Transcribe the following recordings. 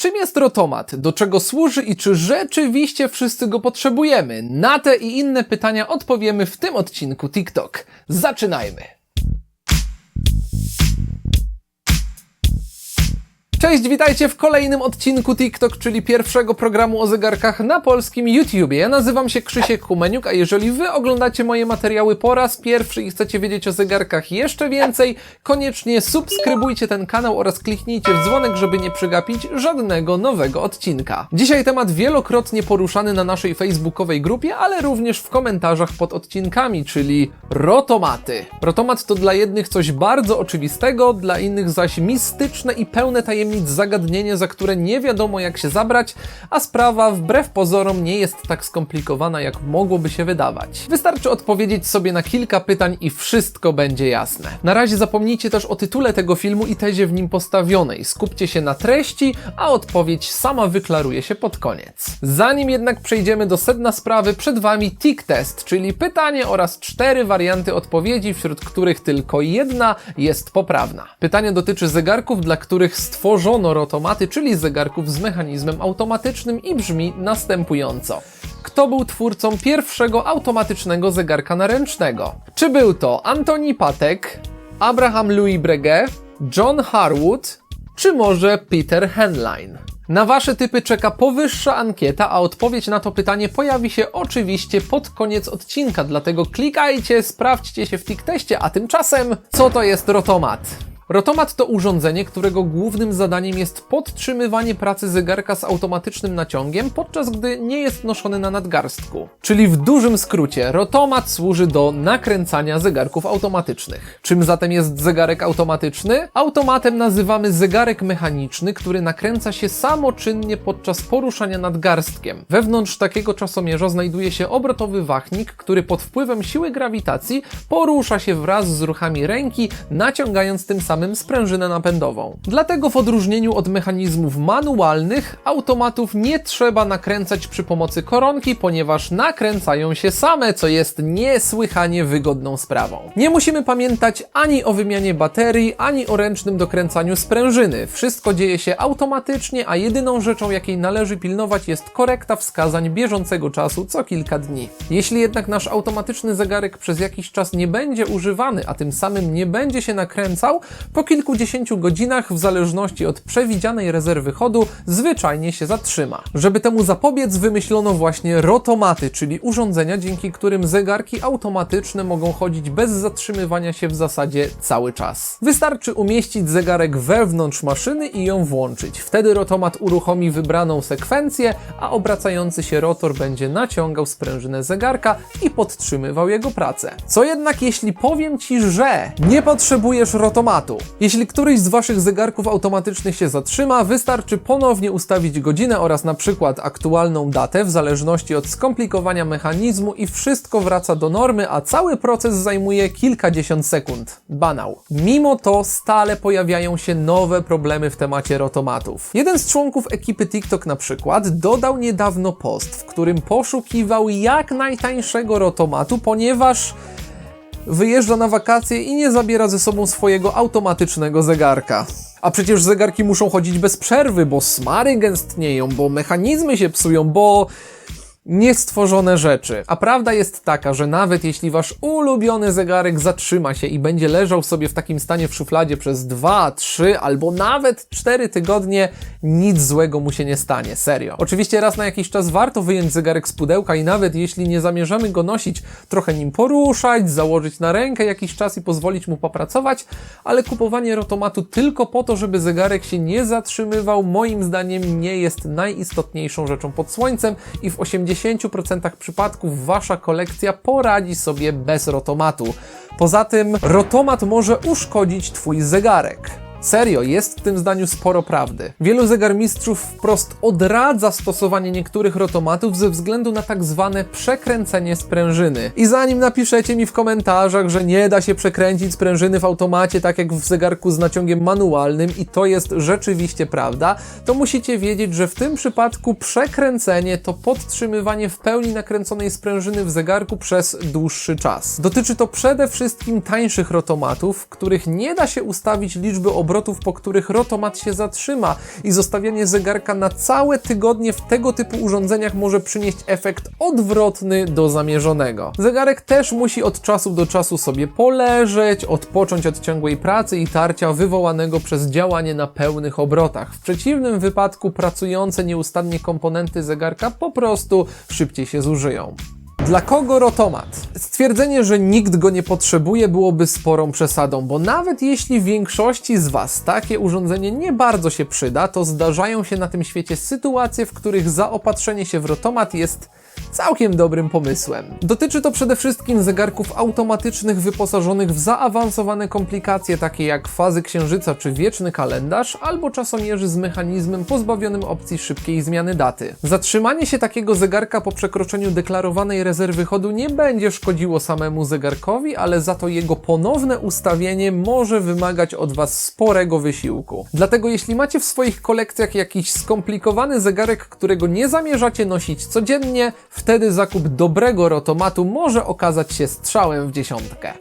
Czym jest rotomat? Do czego służy i czy rzeczywiście wszyscy go potrzebujemy? Na te i inne pytania odpowiemy w tym odcinku TikTok. Zaczynajmy! Cześć, witajcie w kolejnym odcinku TikTok, czyli pierwszego programu o zegarkach na polskim YouTubie. Ja nazywam się Krzysiek Humeniuk, a jeżeli wy oglądacie moje materiały po raz pierwszy i chcecie wiedzieć o zegarkach jeszcze więcej, koniecznie subskrybujcie ten kanał oraz kliknijcie w dzwonek, żeby nie przegapić żadnego nowego odcinka. Dzisiaj temat wielokrotnie poruszany na naszej facebookowej grupie, ale również w komentarzach pod odcinkami, czyli rotomaty. Rotomat to dla jednych coś bardzo oczywistego, dla innych zaś mistyczne i pełne tajemnic zagadnienie, za które nie wiadomo jak się zabrać, a sprawa wbrew pozorom nie jest tak skomplikowana, jak mogłoby się wydawać. Wystarczy odpowiedzieć sobie na kilka pytań i wszystko będzie jasne. Na razie zapomnijcie też o tytule tego filmu i tezie w nim postawionej. Skupcie się na treści, a odpowiedź sama wyklaruje się pod koniec. Zanim jednak przejdziemy do sedna sprawy, przed Wami tick test, czyli pytanie oraz cztery warianty odpowiedzi, wśród których tylko jedna jest poprawna. Pytanie dotyczy zegarków, dla których stworzono rotomaty, czyli zegarków z mechanizmem automatycznym i brzmi następująco. Kto był twórcą pierwszego automatycznego zegarka naręcznego? Czy był to Antoni Patek, Abraham Louis Breguet, John Harwood, czy może Peter Henlein? Na Wasze typy czeka powyższa ankieta, a odpowiedź na to pytanie pojawi się oczywiście pod koniec odcinka, dlatego klikajcie, sprawdźcie się w TikTeście, a tymczasem co to jest rotomat? Rotomat to urządzenie, którego głównym zadaniem jest podtrzymywanie pracy zegarka z automatycznym naciągiem, podczas gdy nie jest noszony na nadgarstku. Czyli w dużym skrócie, rotomat służy do nakręcania zegarków automatycznych. Czym zatem jest zegarek automatyczny? Automatem nazywamy zegarek mechaniczny, który nakręca się samoczynnie podczas poruszania nadgarstkiem. Wewnątrz takiego czasomierza znajduje się obrotowy wachnik, który pod wpływem siły grawitacji porusza się wraz z ruchami ręki, naciągając tym samym samym sprężynę napędową. Dlatego w odróżnieniu od mechanizmów manualnych, automatów nie trzeba nakręcać przy pomocy koronki, ponieważ nakręcają się same, co jest niesłychanie wygodną sprawą. Nie musimy pamiętać ani o wymianie baterii, ani o ręcznym dokręcaniu sprężyny. Wszystko dzieje się automatycznie, a jedyną rzeczą, jakiej należy pilnować jest korekta wskazań bieżącego czasu co kilka dni. Jeśli jednak nasz automatyczny zegarek przez jakiś czas nie będzie używany, a tym samym nie będzie się nakręcał, po kilkudziesięciu godzinach, w zależności od przewidzianej rezerwy chodu, zwyczajnie się zatrzyma. Żeby temu zapobiec, wymyślono właśnie rotomaty, czyli urządzenia, dzięki którym zegarki automatyczne mogą chodzić bez zatrzymywania się w zasadzie cały czas. Wystarczy umieścić zegarek wewnątrz maszyny i ją włączyć. Wtedy rotomat uruchomi wybraną sekwencję, a obracający się rotor będzie naciągał sprężynę zegarka i podtrzymywał jego pracę. Co jednak jeśli powiem Ci, że nie potrzebujesz rotomatu, jeśli któryś z Waszych zegarków automatycznych się zatrzyma, wystarczy ponownie ustawić godzinę oraz na przykład aktualną datę w zależności od skomplikowania mechanizmu i wszystko wraca do normy, a cały proces zajmuje kilkadziesiąt sekund. Banał. Mimo to stale pojawiają się nowe problemy w temacie rotomatów. Jeden z członków ekipy TikTok na przykład dodał niedawno post, w którym poszukiwał jak najtańszego rotomatu, ponieważ wyjeżdża na wakacje i nie zabiera ze sobą swojego automatycznego zegarka. A przecież zegarki muszą chodzić bez przerwy, bo smary gęstnieją, bo mechanizmy się psują, bo niestworzone rzeczy. A prawda jest taka, że nawet jeśli wasz ulubiony zegarek zatrzyma się i będzie leżał sobie w takim stanie w szufladzie przez 2, 3 albo nawet 4 tygodnie, nic złego mu się nie stanie, serio. Oczywiście raz na jakiś czas warto wyjąć zegarek z pudełka i nawet jeśli nie zamierzamy go nosić, trochę nim poruszać, założyć na rękę jakiś czas i pozwolić mu popracować, ale kupowanie rotomatu tylko po to, żeby zegarek się nie zatrzymywał, moim zdaniem nie jest najistotniejszą rzeczą pod słońcem i w 80 90% przypadków wasza kolekcja poradzi sobie bez rotomatu. Poza tym, rotomat może uszkodzić twój zegarek. Serio, jest w tym zdaniu sporo prawdy. Wielu zegarmistrzów wprost odradza stosowanie niektórych rotomatów ze względu na tak zwane przekręcenie sprężyny. I zanim napiszecie mi w komentarzach, że nie da się przekręcić sprężyny w automacie tak jak w zegarku z naciągiem manualnym i to jest rzeczywiście prawda, to musicie wiedzieć, że w tym przypadku przekręcenie to podtrzymywanie w pełni nakręconej sprężyny w zegarku przez dłuższy czas. Dotyczy to przede wszystkim tańszych rotomatów, w których nie da się ustawić liczby obrotów obrotów, po których rotomat się zatrzyma i zostawianie zegarka na całe tygodnie w tego typu urządzeniach może przynieść efekt odwrotny do zamierzonego. Zegarek też musi od czasu do czasu sobie poleżeć, odpocząć od ciągłej pracy i tarcia wywołanego przez działanie na pełnych obrotach. W przeciwnym wypadku pracujące nieustannie komponenty zegarka po prostu szybciej się zużyją. Dla kogo rotomat? Stwierdzenie, że nikt go nie potrzebuje, byłoby sporą przesadą, bo nawet jeśli większości z Was takie urządzenie nie bardzo się przyda, to zdarzają się na tym świecie sytuacje, w których zaopatrzenie się w rotomat jest całkiem dobrym pomysłem. Dotyczy to przede wszystkim zegarków automatycznych wyposażonych w zaawansowane komplikacje takie jak fazy księżyca czy wieczny kalendarz, albo czasomierzy z mechanizmem pozbawionym opcji szybkiej zmiany daty. Zatrzymanie się takiego zegarka po przekroczeniu deklarowanej rezerwy chodu nie będzie szkodziło samemu zegarkowi, ale za to jego ponowne ustawienie może wymagać od Was sporego wysiłku. Dlatego jeśli macie w swoich kolekcjach jakiś skomplikowany zegarek, którego nie zamierzacie nosić codziennie, wtedy zakup dobrego rotomatu może okazać się strzałem w dziesiątkę.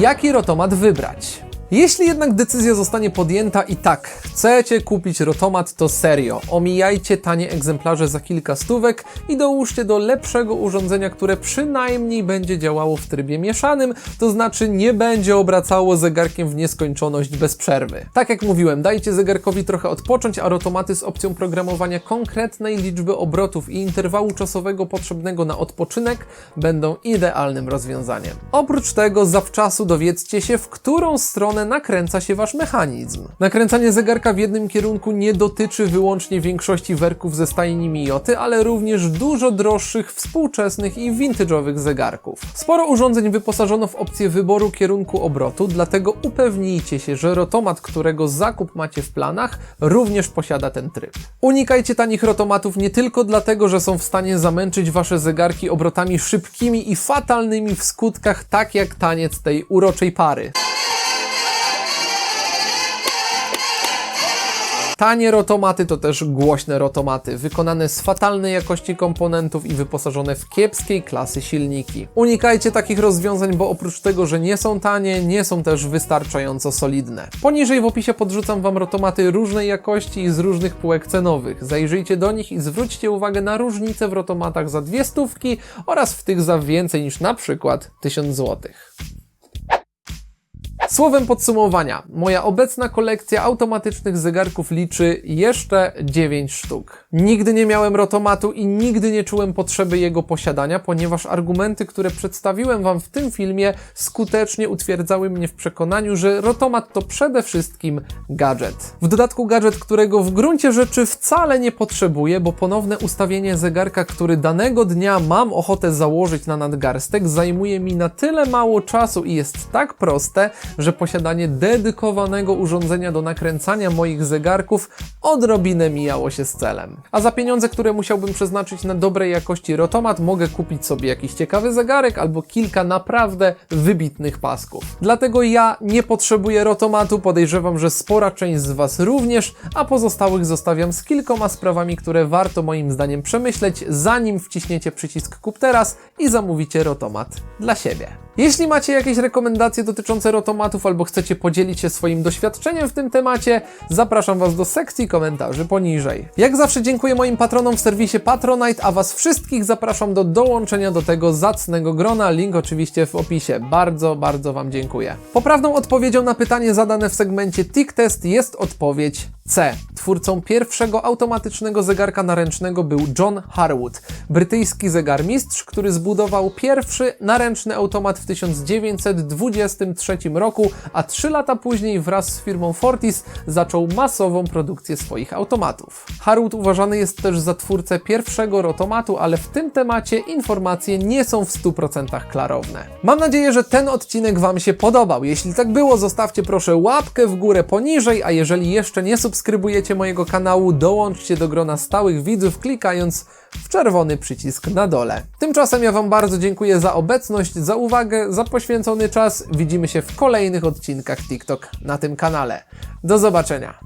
Jaki rotomat wybrać? Jeśli jednak decyzja zostanie podjęta i tak, chcecie kupić rotomat, to serio, omijajcie tanie egzemplarze za kilka stówek i dołóżcie do lepszego urządzenia, które przynajmniej będzie działało w trybie mieszanym, to znaczy nie będzie obracało zegarkiem w nieskończoność bez przerwy. Tak jak mówiłem, dajcie zegarkowi trochę odpocząć, a rotomaty z opcją programowania konkretnej liczby obrotów i interwału czasowego potrzebnego na odpoczynek będą idealnym rozwiązaniem. Oprócz tego zawczasu dowiedzcie się, w którą stronę nakręca się wasz mechanizm. Nakręcanie zegarka w jednym kierunku nie dotyczy wyłącznie większości werków ze stajni Mijoty, ale również dużo droższych, współczesnych i vintage'owych zegarków. Sporo urządzeń wyposażono w opcję wyboru kierunku obrotu, dlatego upewnijcie się, że rotomat, którego zakup macie w planach, również posiada ten tryb. Unikajcie tanich rotomatów nie tylko dlatego, że są w stanie zamęczyć wasze zegarki obrotami szybkimi i fatalnymi w skutkach, tak jak taniec tej uroczej pary. Tanie rotomaty to też głośne rotomaty, wykonane z fatalnej jakości komponentów i wyposażone w kiepskiej klasy silniki. Unikajcie takich rozwiązań, bo oprócz tego, że nie są tanie, nie są też wystarczająco solidne. Poniżej w opisie podrzucam Wam rotomaty różnej jakości i z różnych półek cenowych. Zajrzyjcie do nich i zwróćcie uwagę na różnice w rotomatach za dwie stówki oraz w tych za więcej niż na przykład 1000 złotych. Słowem podsumowania, moja obecna kolekcja automatycznych zegarków liczy jeszcze 9 sztuk. Nigdy nie miałem rotomatu i nigdy nie czułem potrzeby jego posiadania, ponieważ argumenty, które przedstawiłem Wam w tym filmie, skutecznie utwierdzały mnie w przekonaniu, że rotomat to przede wszystkim gadżet. W dodatku gadżet, którego w gruncie rzeczy wcale nie potrzebuję, bo ponowne ustawienie zegarka, który danego dnia mam ochotę założyć na nadgarstek, zajmuje mi na tyle mało czasu i jest tak proste, że posiadanie dedykowanego urządzenia do nakręcania moich zegarków odrobinę mijało się z celem. A za pieniądze, które musiałbym przeznaczyć na dobrej jakości rotomat, mogę kupić sobie jakiś ciekawy zegarek albo kilka naprawdę wybitnych pasków. Dlatego ja nie potrzebuję rotomatu, podejrzewam, że spora część z Was również, a pozostałych zostawiam z kilkoma sprawami, które warto moim zdaniem przemyśleć, zanim wciśniecie przycisk kup teraz i zamówicie rotomat dla siebie. Jeśli macie jakieś rekomendacje dotyczące rotomatów albo chcecie podzielić się swoim doświadczeniem w tym temacie, zapraszam Was do sekcji komentarzy poniżej. Jak zawsze dziękuję moim patronom w serwisie Patronite, a Was wszystkich zapraszam do dołączenia do tego zacnego grona. Link oczywiście w opisie. Bardzo, bardzo Wam dziękuję. Poprawną odpowiedzią na pytanie zadane w segmencie Tick Test jest odpowiedź C. Twórcą pierwszego automatycznego zegarka naręcznego był John Harwood, brytyjski zegarmistrz, który zbudował pierwszy naręczny automat w 1923 roku, a trzy lata później wraz z firmą Fortis zaczął masową produkcję swoich automatów. Harwood uważany jest też za twórcę pierwszego rotomatu, ale w tym temacie informacje nie są w 100% klarowne. Mam nadzieję, że ten odcinek Wam się podobał. Jeśli tak było, zostawcie proszę łapkę w górę poniżej, a jeżeli jeszcze nie subskrybujecie mojego kanału, dołączcie do grona stałych widzów klikając w czerwony przycisk na dole. Tymczasem ja Wam bardzo dziękuję za obecność, za uwagę, za poświęcony czas. Widzimy się w kolejnych odcinkach TikTok na tym kanale. Do zobaczenia.